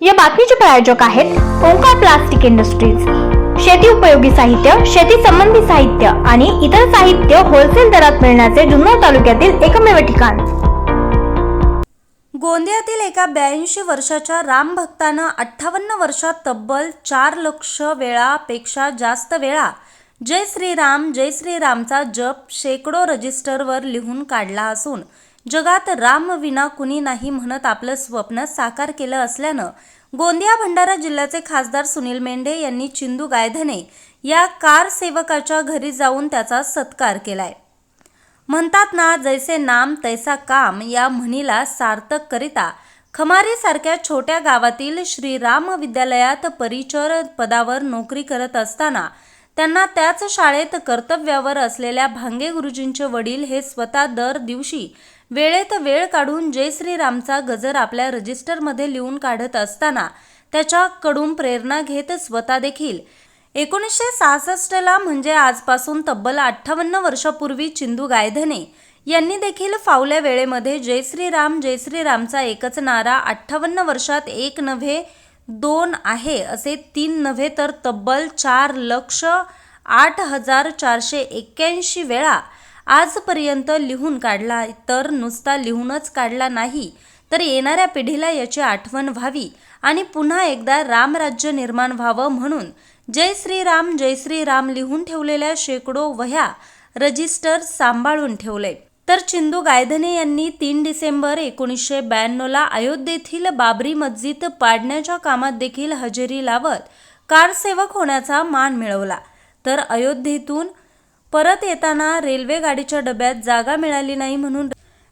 या बातमीचे प्रायोजक आहेत ओंकार प्लास्टिक इंडस्ट्रीज. शेती उपयोगी साहित्य शेती संबंधी साहित्य आणि इतर साहित्य होलसेल दरात मिळण्याचे जुन्नर तालुक्यातील एकमेव ठिकाण. गोंदियातील एका ब्याऐंशी वर्षाच्या रामभक्तानं अठ्ठावन्न वर्षात तब्बल चार लक्ष वेळापेक्षा जास्त वेळा जय श्रीराम जय श्रीरामचा जप शेकडो रजिस्टरवर लिहून काढला असून जगात रामविना कुणी नाही म्हणत आपलं स्वप्न साकार केलं असल्यानं गोंदिया भंडारा जिल्ह्याचे खासदार सुनील मेंढे यांनी चिंदू गायधने या कार सेवकाच्या घरी जाऊन त्याचा सत्कार केलाय. म्हणतात ना जैसे नाम तैसा काम या म्हणीला सार्थक करिता खमारी सारख्या छोट्या गावातील श्रीराम विद्यालयात परिचर पदावर नोकरी करत असताना त्यांना त्याच शाळेत कर्तव्यावर असलेल्या भांगे गुरुजींचे वडील हे स्वतः दर दिवशी वेळेत वेळ काढून जय श्रीरामचा गजर आपल्या रजिस्टरमध्ये लिहून काढत असताना त्याच्याकडून प्रेरणा घेत स्वतः देखील. एकोणीसशे सहासष्टला म्हणजे आजपासून तब्बल अठ्ठावन्न वर्षापूर्वी चिंदू गायधने यांनी देखील फावल्या वेळेमध्ये जय श्रीराम जय श्रीरामचा एकच नारा अठ्ठावन्न वर्षात एक नव्हे दोन आहे असे तीन नव्हे तर तब्बल चार लक्ष आठ हजार चारशे एक्क्याऐंशी वेळा आजपर्यंत लिहून काढला तर नुसता लिहूनच काढला नाही तर येणाऱ्या पिढीला याची आठवण व्हावी आणि पुन्हा एकदा रामराज्य निर्माण व्हावं म्हणून जय श्रीराम जय श्रीराम लिहून ठेवलेल्या शेकडो वह्या रजिस्टर सांभाळून ठेवले. तर चिंदू गायधने यांनी तीन डिसेंबर एकोणीसशे ब्याण्णवला अयोध्येतील बाबरी मस्जिद पाडण्याच्या कामात देखील हजेरी लावत कारसेवक होण्याचा मान मिळवला. तर अयोध्येतून परत येताना रेल्वे गाडीच्या डब्यात जागा मिळाली नाही म्हणून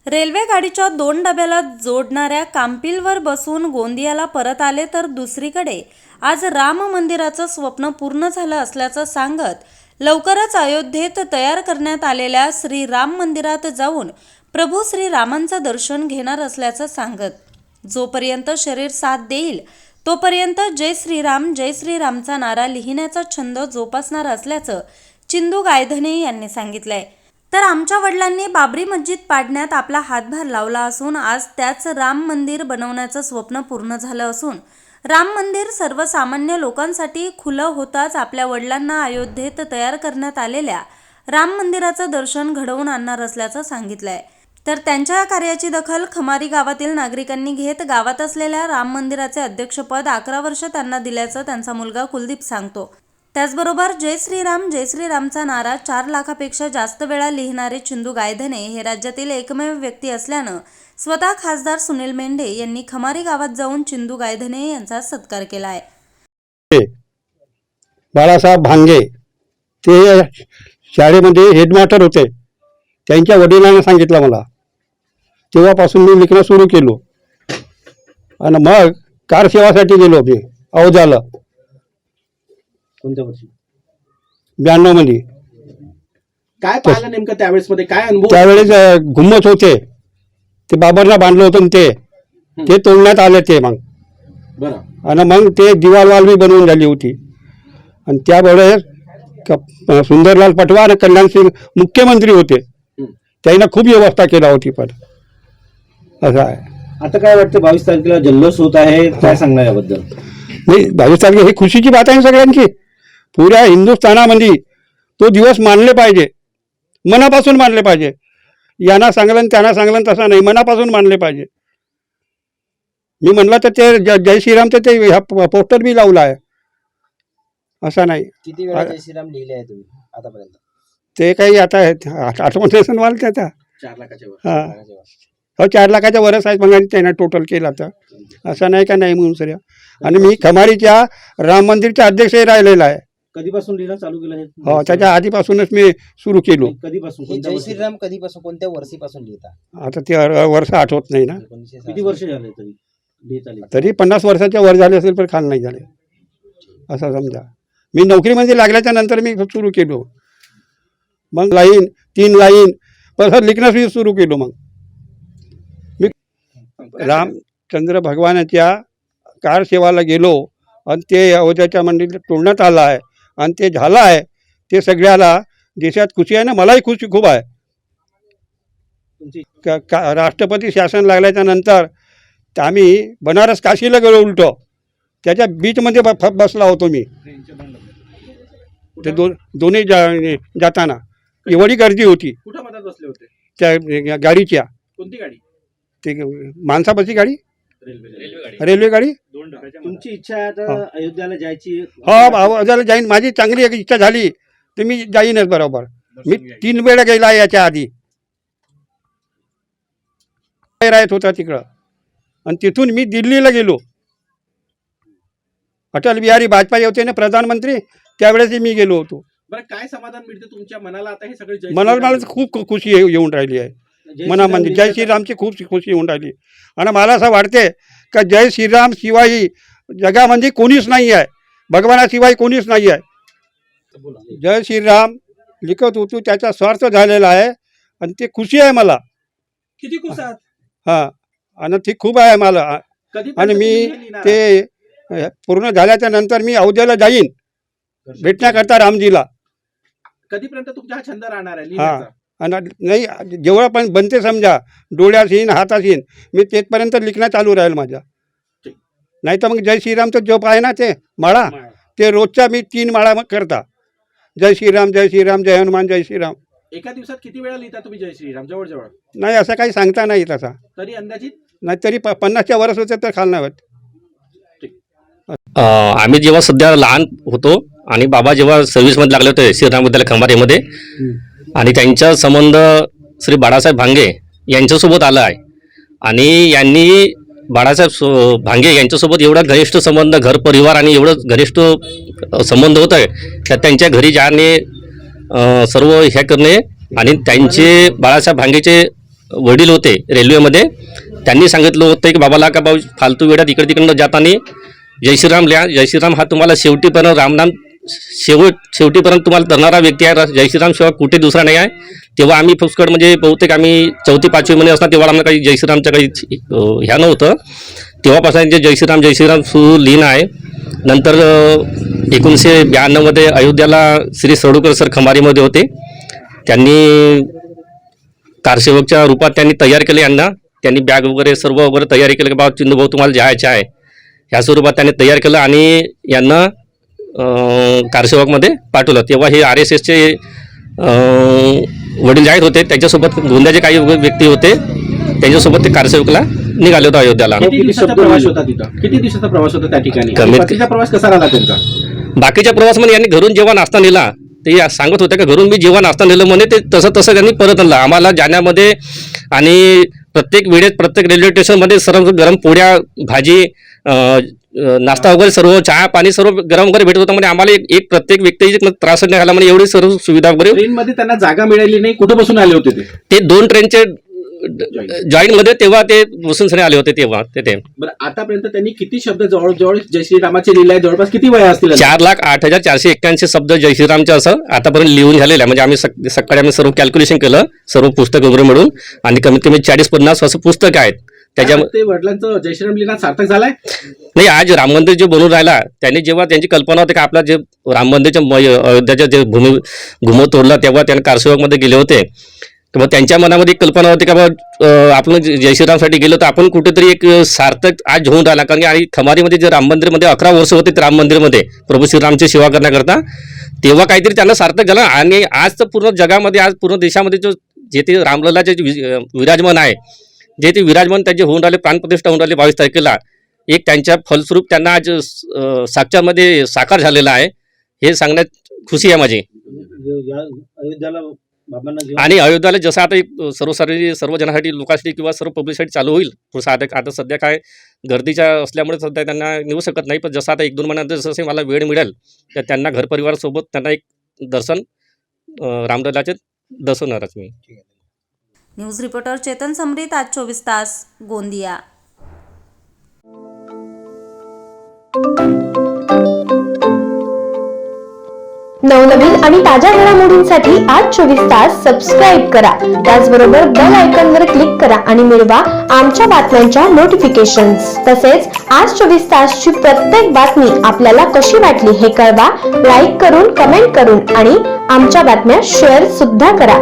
रेल्वे गाडीच्या दोन डब्याला जोडणाऱ्या कांपिलवर बसून गोंदियाला परत आले तर दुसरीकडे आज राम मंदिराचं स्वप्न पूर्ण झालं असल्याचं सांगत लवकरच अयोध्येत तयार करण्यात आलेल्या श्रीराम मंदिरात जाऊन प्रभू श्रीरामांचं दर्शन घेणार असल्याचं सांगत. जोपर्यंत शरीर साथ देईल तोपर्यंत जय श्रीराम जय श्रीरामचा नारा लिहिण्याचा छंद जोपासणार असल्याचं चिंदू गायधने यांनी सांगितलंय. तर आमच्या वडिलांनी बाबरी मस्जिद पाडण्यात आपला हातभार लावला असून आज त्याच राम मंदिर बनवण्याचं स्वप्न पूर्ण झालं असून राम मंदिर सर्वसामान्य लोकांसाठी खुलं होताच आपल्या वडिलांना अयोध्येत तयार करण्यात आलेल्या राम मंदिराचं दर्शन घडवून आणणार असल्याचं सांगितलंय. तर त्यांच्या या कार्याची दखल खमारी गावातील नागरिकांनी घेत गावात असलेल्या राम मंदिराचे अध्यक्षपद अकरा वर्ष त्यांना दिल्याचं त्यांचा मुलगा कुलदीप सांगतो. त्याचबरोबर जय श्रीराम जय श्रीरामचा नारा चार लाखापेक्षा जास्त वेळा लिहिणारे चिंदू गायधने हे राज्यातील एकमेव व्यक्ती असल्यानं स्वतः खासदार सुनील मेंढे यांनी खमारी गावात जाऊन चिंदू गायधने यांचा सत्कार केला आहे. बाळासाहेब भांगे ते शाळेमध्ये हेडमास्टर होते. त्यांच्या वडिलांना सांगितलं मला. तेव्हापासून मी लिखणं सुरू केलो. आणि मग कार सेवासाठी गेलो मी. अवजाला कोणत्या वर्षी? ब्याण्णवमध्ये काय पाहिलं नेमकं त्यावेळेस मध्ये? काय अनुभव? त्यावेळेस अ, घुमत होते. ते बाबरला बांधलं होतं न ते. ते तोडण्यात आले ते मग. बरं. आणि मग ते दिवालवाल बी बनवून झाली होती. आणि त्यावेळेस क- सुंदरलाल पटवा आणि कल्याण सिंग मुख्यमंत्री होते. त्यांना खूप व्यवस्था केला होती पण. असं आहे. आता काय वाटतं बावीस तारखेला जल्लोष होत आहे? काय सांगणार याबद्दल? नाही बावीस तारखे ही खुशीची बात आहे सगळ्यांची. पुऱ्या हिंदुस्थानामध्ये तो दिवस मानले पाहिजे. मनापासून मानले पाहिजे. यांना सांगलं आणि त्यांना सांगलं तसं नाही मनापासून मानले पाहिजे. मी म्हणलं तर ते जय श्रीरामचं ते ह्या पोस्टर बी लावलं आहे. असं नाही. किती वेळा जय श्रीराम लिहिले आहे तुम्ही आतापर्यंत? ते काही आता आठ- आठवण नसेल मला त्याचा चार लाखाच्या वर हा. हो चार लाखाच्या वरच आहेत मग त्यानं टोटल केला तर असं नाही का नाही म्हणून सर आणि मी खमारीच्या राम मंदिरचा अध्यक्षही राहिलेला आहे. कधीपासून लिहिणं चालू केलं हे हो त्याच्या आधीपासूनच मी सुरू केलो. कधीपासून हे कोणत्या जय वर्षी? श्रीराम कधीपासून कोणत्या वर्षीपासून लिहिता? आता ते अर- वर्ष आठवत नाही ना. एकोणीसशे किती सहासष्ट. वर्ष झाले तरी? लिहित आले तरी पन्नास वर्षाच्या वर झाले असेल पण खाल नाही झाले. असं समजा. मी नोकरीमध्ये लागल्याच्या नंतर मी सुरू केलो. मग लाईन तीन लाईन परत लिखणं सुरू केलो मग. मी रामचंद्र भगवानाच्या कार सेवाला गेलो आणि ते अयोध्याच्या मंदिरात तोडण्यात आलं आहे. आणि ते झालं आहे ते सगळ्याला देशात खुशी आहे ना? मलाही खुशी खूप आहे. का का राष्ट्रपती शासन लागल्याच्या नंतर तर आम्ही बनारस काशीला गेलो उलटो. त्याच्या बीचमध्ये ब- बसला होतो मी. ते दो दोन्ही जा जाताना. एवढी गर्दी होती. कुठं बसले होते? त्या गाडीच्या. कोणती गाडी? ते माणसापाची गाडी? रेल्वे रेल्वे गाडी तुमची इच्छा आहे आता हा. अयोध्याला जायची? हो भाऊ जाईन. माझी चांगली एक इच्छा झाली. तर मी जाईनच बरोबर. मी तीन वेळा गेला याच्या आधी. राहत होता तिकडं? आणि तिथून मी दिल्लीला गेलो. अटल बिहारी वाजपेयी होते ना प्रधानमंत्री त्यावेळेस मी गेलो होतो. बरं काय समाधान मिळते तुमच्या मनाला? आता हे सगळे जय मनाला मला खूप खुशी येऊन राहिली आहे. मनामध्ये जय श्रीरामची खूप खुशी येऊन राहिली. आणि मला असं वाटते का जय श्रीराम शिवाय जगामध्ये कोणीच नाही आहे. भगवानाशिवाय कोणीच नाही आहे. जय श्रीराम लिखत होतो त्याचा स्वार्थ झालेला आहे. आणि ते खुशी आहे मला. किती खुश आहात? हां. आणि ती खूप आहे मला. आणि मी ते पूर्ण झाल्याच्यानंतर मी अयोध्येला जाईन. भेटण्याकरता रामजीला. कधीपर्यंत तुमचा हा छंद राहणार आहे हा. आणि नाही जेव्हा पण बनते समजा डोळ्यास येईन हातात येईन मी तेथपर्यंत लिखणं चालू राहील माझ्या. नाही तर मग जय श्रीरामचं जप आहे ना ते माळा. ते रोजच्या मी तीन माळा मग करता. जय श्रीराम जय श्रीराम जय हनुमान जय श्रीराम. एका दिवसात किती वेळा लिहिता तुम्ही जय श्रीराम जवळ जवळ? नाही असं काही सांगता नाही तसा. तरी अंदाजित? नाही तरी प पन्नासच्या वरस होते तर खाल नाही होत. अ, आम्ही जेव्हा सध्या लहान होतो आणि बाबा जेव्हा सर्व्हिसमध्ये लागले होते श्रीराम विद्यालय खंबारेमध्ये आणि त्यांचा संबंध श्री बाळासाहेब भांगे यांच्यासोबत आला आहे. आणि यांनी बाळासाहेब सो भांगे यांच्यासोबत एवढा घनिष्ठ संबंध घर परिवार आणि एवढं घनिष्ठ संबंध होत आहे त्यात त्यांच्या घरी जाणे सर्व हे करणे आणि त्यांचे बाळासाहेब भांगेचे वडील होते रेल्वेमध्ये. त्यांनी सांगितलं होतं की बाबाला का भाऊ फालतू वेळात इकडे तिकडनं जाताना. जय श्रीराम लिहा जय श्रीराम हा तुम्हाला शेवटीपर्यंत रामनाम शेवट शेवटीपर्यंत तुम्हाला धरणारा व्यक्ती आहे. जय श्रीराम शिवाय कुठे दुसरा नाही आहे. तेव्हा आम्ही पुष्कळ म्हणजे बहुतेक आम्ही चौथी पाचवीमध्ये असणार तेव्हा आम्हाला काही जय श्रीरामचं काही ह्या नव्हतं. तेव्हापासून जे जय श्रीराम जय श्रीराम सुरू लिहिणं आहे. नंतर एकोणीसशे ब्याण्णवमध्ये अयोध्याला श्री सडुकर सर खंबारीमध्ये होते. त्यांनी कारसेवकच्या रूपात त्यांनी तयार केले यांना. त्यांनी बॅग वगैरे सर्व वगैरे तयारी केली की बाबा चिंदूभाऊ तुम्हाला जायचं आहे. ह्या स्वरूपात त्यांनी तयार केलं आणि यांना कारसेवकमध्ये पाठवलं. तेव्हा हे आर एस एसचे वडील जाहीर होते त्याच्यासोबत गोंद्याचे काही व्यक्ती होते. त्यांच्यासोबत ते कारसेवकला निघाले होते अयोध्याला. किती किती दिवसाचा प्रवास? होता तिथं? किती दिवसाचा प्रवास होता त्या ठिकाणी? कमीत- बाकीचा प्रवास कसा राहिला त्यांचा? बाकीच्या प्रवासमध्ये यांनी घरून जेव्हा नाश्ता नेला ते या- सांगत होते का घरून मी जेव्हा नाश्ता नेलं म्हणे ते तसं तसं त्यांनी परत आणलं. आम्हाला जाण्यामध्ये आणि प्रत्येक वेळेत प्रत्येक रेल्वे स्टेशनमध्ये सर्व गरम पोळ्या भाजी अं, नाश्ता वगैरे सर्व चहा पाणी सर्व गरम वगैरे भेटत होतं. म्हणजे आम्हाला एक एक प्रत्येक व्यक्ती त्रास नाही झाला. म्हणजे एवढी सर्व सुविधा वगैरे ट्रेन मध्ये त्यांना जागा मिळाली नाही. कुठं बसून आले होते ते? ते दोन ट्रेनचे जॉईन मध्ये तेव्हा ते बसून सगळे आले होते तेव्हा ते ते. बरं आतापर्यंत त्यांनी किती शब्द जवळ जवळ जय श्रीरामाचे लिहिले जवळपास किती वया असतील चार लाख आठ हजार चारशे एक्क्याऐंशी शब्द जय श्रीरामचे असं आतापर्यंत लिहून झालेलं आहे. म्हणजे आम्ही सक- सकाळी आम्ही सर्व कॅल्क्युलेशन केलं सर्व पुस्तक वगैरे मिळून. आणि कमीत कमी चाळीस पन्नास असं पुस्तक आहेत. त्याच्यामध्ये ते वडिलांचं जय श्रीराम लिहिणं सार्थक झालाय. नाही आज राम मंदिर जे बनून राहिला त्यांनी जेव्हा त्यांची कल्पना होती की आपला जे राम मंदिरच्या अयोध्याच्या जे भूमी घुमो तोडला तेव्हा त्यांना कारसेवकमध्ये गेले होते. तेव्हा त्यांच्या मनामध्ये एक कल्पना होती का बाबा अं, आपण जे- जय श्रीरामसाठी गेलो तर आपण कुठेतरी एक अं, सार्थक आज होऊन राहिला. कारण की आणि खमारीमध्ये जे राम मंदिरमध्ये अकरा वर्ष होते ते राम मंदिरमध्ये प्रभू श्रीरामची सेवा करण्याकरता तेव्हा काहीतरी त्यांना सार्थक झालं. आणि आज तर पूर्ण जगामध्ये आज पूर्ण देशामध्ये जो जे ते रामलल्लाचे जे वि- अं, विराजमान आहे जे ते विराजमान त्यांचे होऊन राहिले प्राणप्रतिष्ठा होऊन राहिले बावीस तारखेला. एक त्यांच्या फलस्वरूप त्यांना आज साक्षामध्ये साकार झालेला आहे. हे सांगण्यात खुशी आहे माझी. आणि अयोध्याला जसं आता सर्वसारी सर्व जणांसाठी लोकांसाठी किंवा सर्व पब्लिकसाठी चालू होईल. पुढचं आता आता सध्या काय गर्दीच्या असल्यामुळे सध्या त्यांना निघू शकत नाही. पण जसं आता एक दोन महिन्यानंतर जसं जसं मला वेळ मिळेल तर त्यांना घर परिवारासोबत त्यांना एक दर्शन अं, रामलल्लाचे दर्शवणारच मी. न्यूज रिपोर्टर चेतन समरीत आज चोवीस तास गोंदिया. नवनवीन आणि ताज्या घडामोडींसाठी आज चोवीस तास सबस्क्राईब करा. त्याचबरोबर बेल आयकॉन वर क्लिक करा आणि मिळवा आमच्या बातम्यांच्या नोटिफिकेशन्स तसेच आज चोवीस तासची प्रत्येक बातमी आपल्याला कशी वाटली हे कळवा. लाईक करून कमेंट करून आणि आमच्या बातम्या शेअर सुद्धा करा.